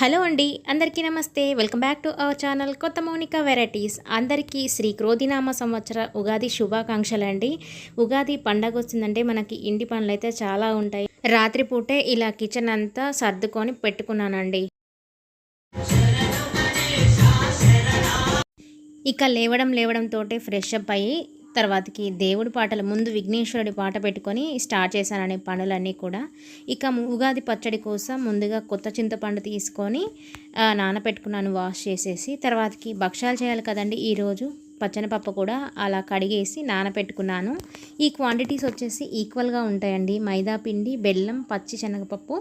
Hello అండి అందరికీ నమస్తే. Welcome back to our channel కొత్త మౌనిక వెరైటీస్. అందరికీ శ్రీ క్రోధినామ సంవత్సర ఉగాది శుభాకాంక్షలు అండి. ఉగాది పండగ వచ్చిందంటే మనకి ఇంటి పనులు అయితే చాలా ఉంటాయి. రాత్రిపూటే ఇలా కిచెన్ అంతా సర్దుకొని పెట్టుకున్నానండి. ఇక లేవడం లేవడంతో ఫ్రెష్ అప్ అయ్యి తర్వాతకి దేవుడి పాటలు ముందు విఘ్నేశ్వరుడి పాట పెట్టుకొని స్టార్ట్ చేశాననే పనులన్నీ కూడా. ఇక ఉగాది పచ్చడి కోసం ముందుగా కొత్త చింతపండు తీసుకొని నానపెట్టుకున్నాను నానబెట్టుకున్నాను వాష్ చేసేసి తర్వాతకి భక్షాలు చేయాలి కదండి ఈరోజు. పచ్చనిపప్పు కూడా అలా కడిగేసి నానబెట్టుకున్నాను ఈ క్వాంటిటీస్ వచ్చేసి ఈక్వల్గా ఉంటాయండి. మైదా పిండి బెల్లం పచ్చి శనగపప్పు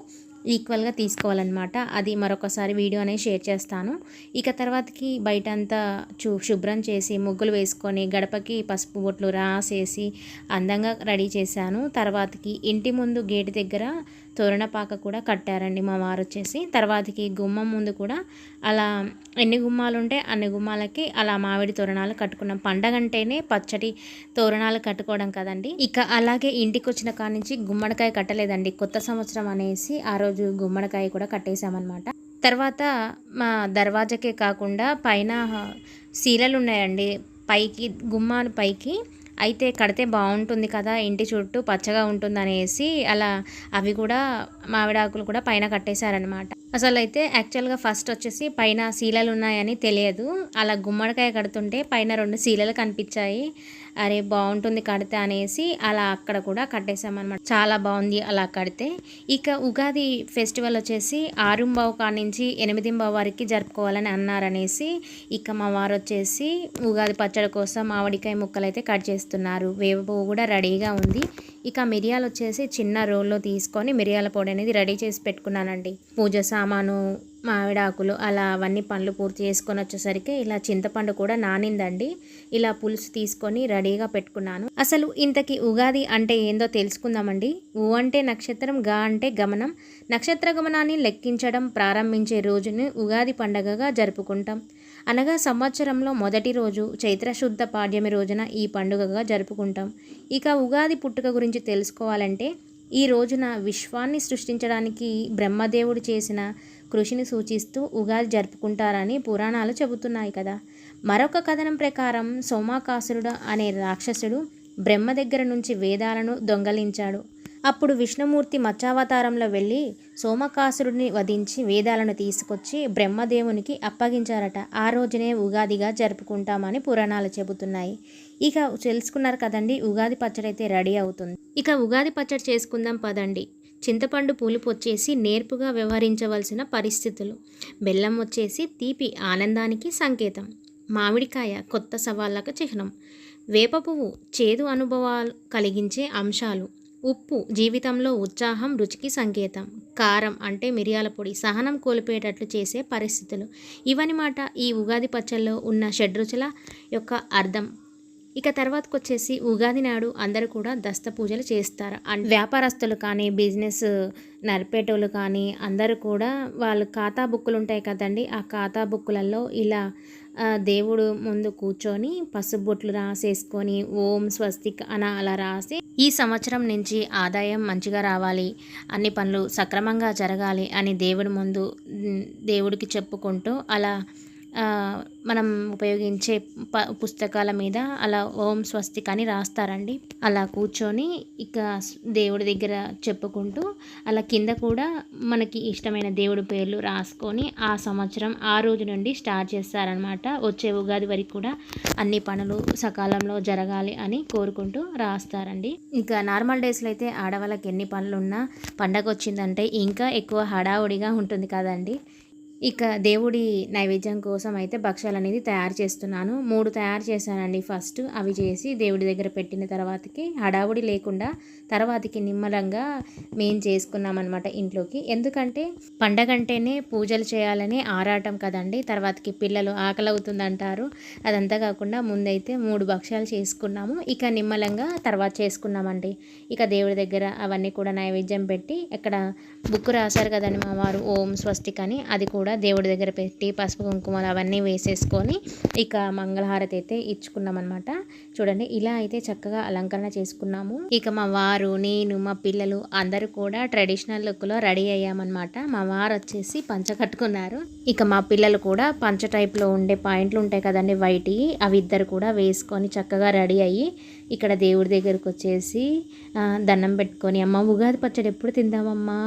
ఈక్వల్గా తీసుకోవాలన్నమాట. అది మరొకసారి వీడియో అనేది షేర్ చేస్తాను. ఇక తర్వాతకి బయట అంతా చూ శుభ్రం చేసి ముగ్గులు వేసుకొని గడపకి పసుపు బొట్లు రాసేసి అందంగా రెడీ చేశాను. తర్వాతకి ఇంటి ముందు గేటు దగ్గర తోరణపాక కూడా కట్టారండి మా వారు వచ్చేసి. తర్వాతకి గుమ్మం ముందు కూడా అలా ఎన్ని గుమ్మాలు ఉంటే అన్ని గుమ్మాలకి అలా మామిడి తోరణాలు కట్టుకున్నాం. పండగ అంటేనే పచ్చడి తోరణాలు కట్టుకోవడం కదండి. ఇక అలాగే ఇంటికి వచ్చిన కాడ నుంచి గుమ్మడికాయ కట్టలేదండి. కొత్త సంవత్సరం అనేసి ఆ రోజు గుమ్మడికాయ కూడా కట్టేశామన్నమాట. తర్వాత మా దర్వాజకే కాకుండా పైన శీలలు ఉన్నాయండి పైకి గుమ్మాలు పైకి. అయితే కడితే బాగుంటుంది కదా ఇంటి చుట్టూ పచ్చగా ఉంటుంది అనేసి అలా అవి కూడా మామిడాకులు కూడా పైన కట్టేశారనమాట అసలు అయితే యాక్చువల్గా ఫస్ట్ వచ్చేసి పైన శీలలు ఉన్నాయని తెలియదు. అలా గుమ్మడికాయ కడుతుంటే పైన రెండు శీలలు కనిపించాయి. అరే బాగుంటుంది కడితే అనేసి అలా అక్కడ కూడా కట్టేసామన్నమాట చాలా బాగుంది అలా కడితే. ఇక ఉగాది ఫెస్టివల్ వచ్చేసి ఆరుంబావు కాడ నుంచి ఎనిమిదింబావు వరకు జరుపుకోవాలని అన్నారనేసి ఇక మా వారు వచ్చేసి ఉగాది పచ్చడి కోసం మామిడికాయ ముక్కలు అయితే కట్ చేస్తున్నారు. వేప పువ్వు కూడా రెడీగా ఉంది. ఇక మిరియాలు వచ్చేసి చిన్న రోల్లో తీసుకొని మిరియాల పొడి అనేది రెడీ చేసి పెట్టుకున్నానండి. పూజ సామాను మామిడాకులు అలా అవన్నీ పనులు పూర్తి చేసుకొని వచ్చేసరికి ఇలా చింతపండు కూడా నానిందండి. ఇలా పులుసు తీసుకొని రెడీగా పెట్టుకున్నాను. అసలు ఇంతకి ఉగాది అంటే ఏందో తెలుసుకుందామండి. ఊ అంటే నక్షత్రం గా అంటే గమనం. నక్షత్ర గమనాన్ని లెక్కించడం ప్రారంభించే రోజుని ఉగాది పండగగా జరుపుకుంటాం. అనగా సంవత్సరంలో మొదటి రోజు చైత్రశుద్ధ పాడ్యమి రోజున ఈ పండుగగా జరుపుకుంటాం. ఇక ఉగాది పుట్టుక గురించి తెలుసుకోవాలంటే ఈ రోజున విశ్వాన్ని సృష్టించడానికి బ్రహ్మదేవుడు చేసిన కృషిని సూచిస్తూ ఉగాది జరుపుకుంటారని పురాణాలు చెబుతున్నాయి కదా. మరొక కథనం ప్రకారం సోమాకాసురుడు అనే రాక్షసుడు బ్రహ్మ దగ్గర నుంచి వేదాలను దొంగలించాడు. అప్పుడు విష్ణుమూర్తి మత్స్యావతారంలో వెళ్ళి సోమకాసురుడిని వధించి వేదాలను తీసుకొచ్చి బ్రహ్మదేవునికి అప్పగించారట. ఆ రోజునే ఉగాదిగా జరుపుకుంటామని పురాణాలు చెబుతున్నాయి. ఇక తెలుసుకున్నారు కదండి ఉగాది పచ్చడి అయితే రెడీ అవుతుంది. ఇక ఉగాది పచ్చడి చేసుకుందాం పదండి. చింతపండు పులుపు వచ్చేసి నేర్పుగా వ్యవహరించవలసిన పరిస్థితులు. బెల్లం వచ్చేసి తీపి ఆనందానికి సంకేతం. మామిడికాయ కొత్త సవాళ్ళకు చిహ్నం. వేప పువ్వు చేదు అనుభవాలు కలిగించే అంశాలు. ఉప్పు జీవితంలో ఉత్సాహం రుచికి సంకేతం. కారం అంటే మిరియాల పొడి సహనం కోల్పోయేటట్లు చేసే పరిస్థితులు. ఇవన్నమాట ఈ ఉగాది పచ్చల్లో ఉన్న షడ్రుచుల యొక్క అర్థం. ఇక తర్వాతకు వచ్చేసి ఉగాది నాడు అందరూ కూడా దస్త పూజలు చేస్తారు. అండ్ వ్యాపారస్తులు కానీ బిజినెస్ నడిపేటోళ్ళు కానీ అందరూ కూడా వాళ్ళు ఖాతా బుక్కులు ఉంటాయి కదండి ఆ ఖాతా బుక్కులలో ఇలా దేవుడు ముందు కూర్చొని పసుబొట్లు రాసేసుకొని ఓం స్వస్తిక్ అన అలా రాసి ఈ సంవత్సరం నుంచి ఆదాయం మంచిగా రావాలి అన్ని పనులు సక్రమంగా జరగాలి అని దేవుడి ముందు దేవుడికి చెప్పుకుంటూ అలా మనం ఉపయోగించే ప పుస్తకాల మీద అలా ఓం స్వస్తిక్ అని రాస్తారండి. అలా కూర్చొని ఇక దేవుడి దగ్గర చెప్పుకుంటూ అలా కింద కూడా మనకి ఇష్టమైన దేవుడి పేర్లు రాసుకొని ఆ సంవత్సరం ఆ రోజు నుండి స్టార్ట్ చేస్తారనమాట వచ్చే ఉగాది వరకు కూడా అన్ని పనులు సకాలంలో జరగాలి అని కోరుకుంటూ రాస్తారండి. ఇంకా నార్మల్ డేస్లో అయితే ఆడవాళ్ళకి ఎన్ని పనులు ఉన్నా పండగ వచ్చిందంటే ఇంకా ఎక్కువ హడావుడిగా ఉంటుంది కదండి. ఇక దేవుడి నైవేద్యం కోసం అయితే భక్ష్యాలు అనేది తయారు చేస్తున్నాను. మూడు తయారు చేశానండి. ఫస్ట్ అవి చేసి దేవుడి దగ్గర పెట్టిన తర్వాతకి హడావుడి లేకుండా తర్వాతకి నిమ్మలంగా మేము చేసుకున్నాం అనమాట ఇంట్లోకి. ఎందుకంటే పండగ అంటేనే పూజలు చేయాలని ఆరాటం కదండి. తర్వాతకి పిల్లలు ఆకలి అవుతుందంటారు. అదంతా కాకుండా ముందైతే మూడు భక్ష్యాలు చేసుకున్నాము. ఇక నిమ్మలంగా తర్వాత చేసుకున్నామండి. ఇక దేవుడి దగ్గర అవన్నీ కూడా నైవేద్యం పెట్టి ఇక్కడ బుక్ రాశారు కదండి మా వారు ఓం స్వస్తిక్ అని అది కూడా కూడా దేవుడి దగ్గర పెట్టి పసుపు కుంకుమలు అవన్నీ వేసేసుకొని ఇక మంగళహారతి అయితే ఇచ్చుకున్నాం అనమాట చూడండి ఇలా అయితే చక్కగా అలంకరణ చేసుకున్నాము. ఇక మా వారు నేను మా పిల్లలు అందరూ కూడా ట్రెడిషనల్ లుక్లో రెడీ అయ్యామన్నమాట. మా వారు వచ్చేసి పంచ కట్టుకున్నారు. ఇక మా పిల్లలు కూడా పంచ టైప్లో ఉండే పాయింట్లు ఉంటాయి కదండి వైట్ అవి ఇద్దరు కూడా వేసుకొని చక్కగా రెడీ అయ్యి ఇక్కడ దేవుడి దగ్గరకు వచ్చేసి దండం పెట్టుకొని అమ్మ ఉగాది పచ్చడి ఎప్పుడు తిందామమ్మా?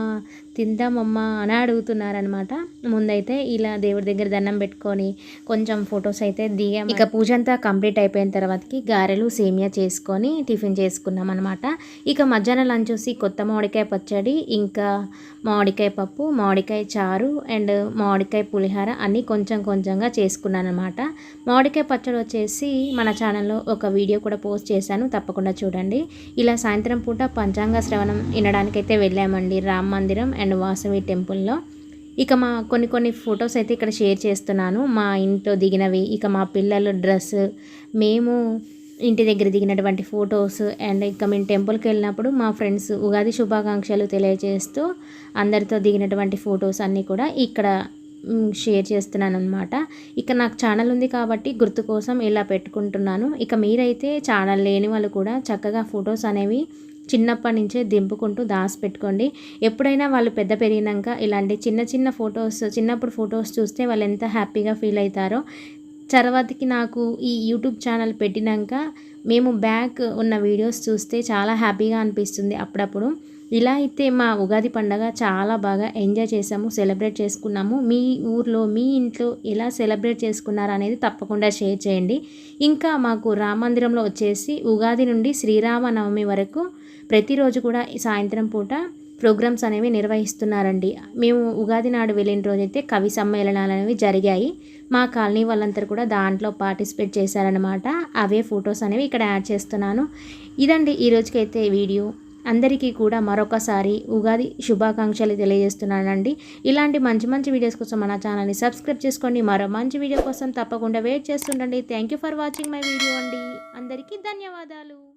తిందామమ్మా అని అడుగుతున్నారనమాట ముందైతే ఇలా దేవుడి దగ్గర దండం పెట్టుకొని కొంచెం ఫొటోస్ అయితే దిగాం. ఇక పూజ అంతా కంప్లీట్ అయిపోయిన తర్వాతకి గారెలు సేమియా చేసుకొని టిఫిన్ చేసుకున్నాం అనమాట ఇక మధ్యాహ్నం లంచ్ వచ్చి కొత్త మామిడికాయ పచ్చడి ఇంకా మామిడికాయ పప్పు మామిడికాయ చారు అండ్ మామిడికాయ పులిహార అన్నీ కొంచెం కొంచెంగా చేసుకున్నాను అనమాట మామిడికాయ పచ్చడి వచ్చేసి మన ఛానల్లో ఒక వీడియో కూడా పోస్ట్ చేశాను తప్పకుండా చూడండి. ఇలా సాయంత్రం పూట పంచాంగ శ్రవణం వినడానికైతే వెళ్ళామండి. రామ్ మందిరం అండ్ వాసవి టెంపుల్లో. ఇక మా కొన్ని కొన్ని ఫొటోస్ అయితే ఇక్కడ షేర్ చేస్తున్నాను. మా ఇంట్లో దిగినవి ఇక మా పిల్లల డ్రెస్ మేము ఇంటి దగ్గర దిగినటువంటి ఫొటోస్ అండ్ ఇక మేము టెంపుల్కి వెళ్ళినప్పుడు మా ఫ్రెండ్స్ ఉగాది శుభాకాంక్షలు తెలియజేస్తూ అందరితో దిగినటువంటి ఫొటోస్ అన్నీ కూడా ఇక్కడ షేర్ చేస్తున్నాను అనమాట ఇక నాకు ఛానల్ ఉంది కాబట్టి గుర్తు కోసం ఇలా పెట్టుకుంటున్నాను. ఇక మీరైతే ఛానల్ లేని వాళ్ళు కూడా చక్కగా ఫొటోస్ అనేవి చిన్నప్పటి నుంచే దింపుకుంటూ దాచిపెట్టుకోండి ఎప్పుడైనా వాళ్ళు పెద్ద పెరిగినాక ఇలాంటి చిన్న చిన్న ఫొటోస్ చిన్నప్పుడు ఫొటోస్ చూస్తే వాళ్ళు ఎంత హ్యాపీగా ఫీల్ అవుతారో. తర్వాతకి నాకు ఈ యూట్యూబ్ ఛానల్ పెట్టినాక మేము బ్యాక్ ఉన్న వీడియోస్ చూస్తే చాలా హ్యాపీగా అనిపిస్తుంది అప్పుడప్పుడు. ఇలా అయితే మా ఉగాది పండగ చాలా బాగా ఎంజాయ్ చేసాము సెలబ్రేట్ చేసుకున్నాము. మీ ఊర్లో మీ ఇంట్లో ఎలా సెలబ్రేట్ చేసుకున్నారు అనేది తప్పకుండా షేర్ చేయండి. ఇంకా మాకు రామ మందిరంలో వచ్చేసి ఉగాది నుండి శ్రీరామనవమి వరకు ప్రతిరోజు కూడా సాయంత్రం పూట ప్రోగ్రామ్స్ అనేవి నిర్వహిస్తున్నారండి. మేము ఉగాది నాడు వెళ్ళిన రోజైతే కవి సమ్మేళనాలు అనేవి జరిగాయి. మా కాలనీ వాళ్ళందరూ కూడా దాంట్లో పార్టిసిపేట్ చేశారనమాట అవే ఫొటోస్ అనేవి ఇక్కడ యాడ్ చేస్తున్నాను. ఇదండి ఈ రోజుకైతే వీడియో. అందరికీ కూడా మరొకసారి ఉగాది శుభాకాంక్షలు తెలియజేస్తున్నానండి. ఇలాంటి మంచి మంచి వీడియోస్ కోసం మన ఛానల్ని సబ్స్క్రైబ్ చేసుకోండి. మరో మంచి వీడియో కోసం తప్పకుండా wait చేస్తుండండి. Thank you for watching my video అండి. అందరికీ ధన్యవాదాలు.